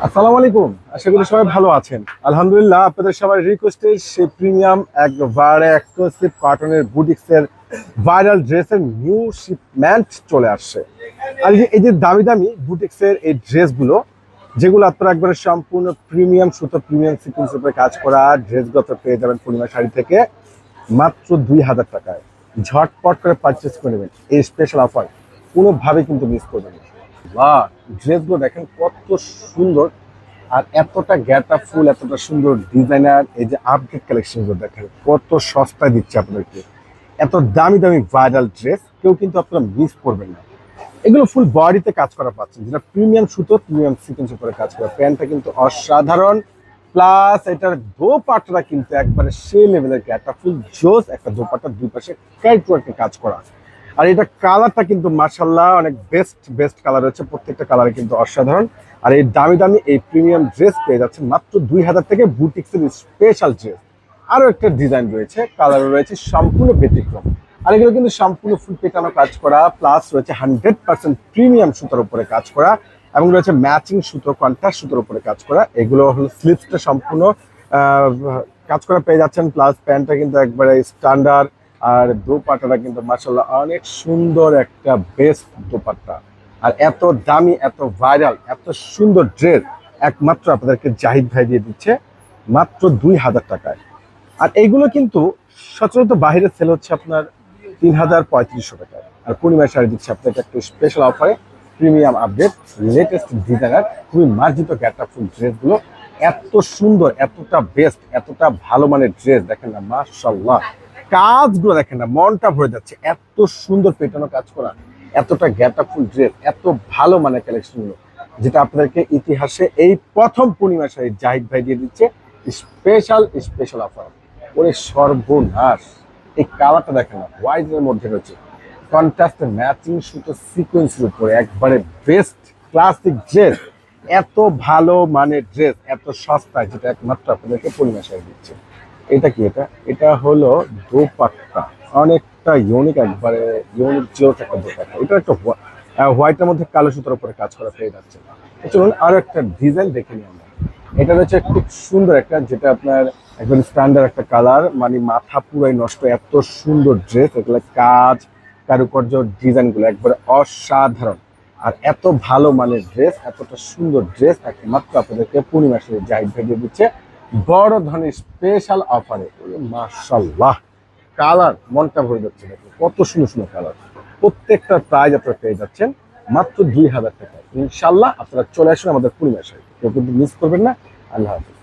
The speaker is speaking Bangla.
আসসালামু আলাইকুম। আশা করি সবাই ভালো আছেন। আলহামদুলিল্লাহ, আপনাদের সবার রিকোয়েস্টের সেই প্রিমিয়াম একবারে এক্সক্লুসিভ কার্টনের বুটিক্সের ভাইরাল ড্রেসের নিউ শিপমেন্ট চলে আসছে। আর এই যে- দামি দামি বুটিক্সের এই ড্রেসগুলো যেগুলো আপনারা একবারে সম্পূর্ণ প্রিমিয়াম সুতো প্রিমিয়াম সিকুয়েন্সের উপরে কাজ করা ড্রেসগুলো পেয়ে যাবেন পূর্ণিমা শাড়ি থেকে মাত্র দুই হাজার টাকায়। ঝটপট করে পারচেস করে নেবেন। এই স্পেশাল অফার কোনোভাবে কিন্তু মিস করবেন না। বাহ ড্রেসগুলো দেখেন কত সুন্দর। আর এতটা গ্যাটা ফুল, এতটা সুন্দর ডিজাইনার এই যে আপডেট কালেকশনগুলো দেখেন, কত সস্তায় দিচ্ছে আপনাদেরকে। এত দামি দামি ভাইরাল ড্রেস কেউ কিন্তু আপনারা মিস করবেন না। এগুলো ফুল বডিতে কাজ করা পাচ্ছেন। যেটা প্রিমিয়াম সুতো প্রিমিয়াম সিকোয়েন্স উপরে কাজ করা। প্যান্টটা কিন্তু অসাধারণ। প্লাস এটার দোপাট্টাটা কিন্তু একবারে সেই লেভেলের একটা ফুল জোস একটা দোপাট্টা দুই পাশে কাইট কাজ করা। আর এটা কালারটা কিন্তু মার্শাল্লাহ অনেক বেস্ট বেস্ট কালার হচ্ছে প্রত্যেকটা কালারে কিন্তু অসাধারণ। আর এই দামি দামি এই প্রিমিয়াম ড্রেস পেয়ে যাচ্ছে মাত্র দুই হাজার থেকে বুটিক্সের স্পেশাল ড্রেস আরও একটা ডিজাইন রয়েছে কালার রয়েছে সম্পূর্ণ ব্যতিক্রম। আর এগুলো কিন্তু সম্পূর্ণ ফুল পেটানো কাজ করা প্লাস রয়েছে হান্ড্রেড পার্সেন্ট প্রিমিয়াম সুতোর উপরে কাজ করা এবং রয়েছে ম্যাচিং সুতো কন্ট্রাস্ট সুতোর উপরে কাজ করা। এগুলো হলো স্লিপসটা সম্পূর্ণ কাজ করা পেয়ে যাচ্ছেন প্লাস প্যান্টটা কিন্তু একবারে স্ট্যান্ডার্ড আর দোপাট্টাটা কিন্তু মার্শাল্লাহ অনেক সুন্দর একটা বেস্ট দোপাট্টা। আর এত দামি, এত ভাইরাল এত সুন্দর ড্রেস একমাত্র আপনাদেরকে জাহিদ ভাই দিয়ে দিচ্ছে, মাত্র দুই হাজার টাকায়। আর এইগুলো কিন্তু সচরাচর বাইরে সেল হচ্ছে আপনার তিন হাজার পঁয়ত্রিশশো টাকায়। আর পূর্ণিমা শাড়ি দিচ্ছে আপনাকে একটা স্পেশাল অফারে প্রিমিয়াম আপডেট লেটেস্ট ডিজাইনার খুবই মার্জিত গ্যাটা ফুল ড্রেসগুলো এত সুন্দর, এতটা বেস্ট এতটা ভালো মানের ড্রেস দেখেন না মার্শাল্লাহ কাজগুলো দেখেন না, মনটা ভরে যাচ্ছে। এত সুন্দর পেটানো কাজ করা, এতটা গ্যাটা ফুল ড্রেস, এত ভালো মানের কালেকশনগুলো, যেটা আপনাদেরকে ইতিহাসে এই প্রথম পূর্ণিমা শাড়ি জাহিদ ভাই দিয়ে দিচ্ছে স্পেশাল স্পেশাল অফার ওরে সর্বনাশ। এই কালারটা দেখেন না হোয়াইটের মধ্যে রয়েছে। কন্ট্রাস্ট ম্যাচিং সুতো সিকোয়েন্সের উপরে, একবারে বেস্ট ক্লাসিক ড্রেস এত ভালো মানের ড্রেস এত সস্তায়, যেটা একমাত্র আপনাদেরকে পূর্ণিমা শাড়ি দিচ্ছে। এটা কি এটা? এটা হলো দোপাট্টা। অনেকটা ইউনিক একবারে ইউনিক জিওস একটা দোপাট্টা। এটা একটা হোয়াইটের মধ্যে কালো সুতোর উপরে কাজ করা পেয়ে যাচ্ছে চলুন আরও একটা ডিজাইন দেখে নিই আমরা। এটা হচ্ছে খুব সুন্দর একটা, যেটা আপনার একদম স্ট্যান্ডার্ড একটা কালার মানে মাথা পুরাই নষ্ট, এত সুন্দর ড্রেস এগুলো কাজ, কারুকার্য ডিজাইনগুলো একবারে অসাধারণ। আর এত ভালো মানের ড্রেস এতটা সুন্দর ড্রেস একমাত্র আপনাদেরকে পূর্ণিমা সেরে জাহিদ ভেজে দিচ্ছে। বড় ধরনের স্পেশাল অফারে মার্শাল্লাহ কালার মনটা ভরে যাচ্ছে কত সুন্দর সুন্দর কালার প্রত্যেকটা প্রাইজ আপনারা পেয়ে যাচ্ছেন। মাত্র দুই হাজার টাকা ইনশাল্লাহ আপনারা চলে আসুন আমাদের পূর্ণিমা শাড়ি কেউ কিন্তু মিস করবেন না। আল্লাহ হাফিজ।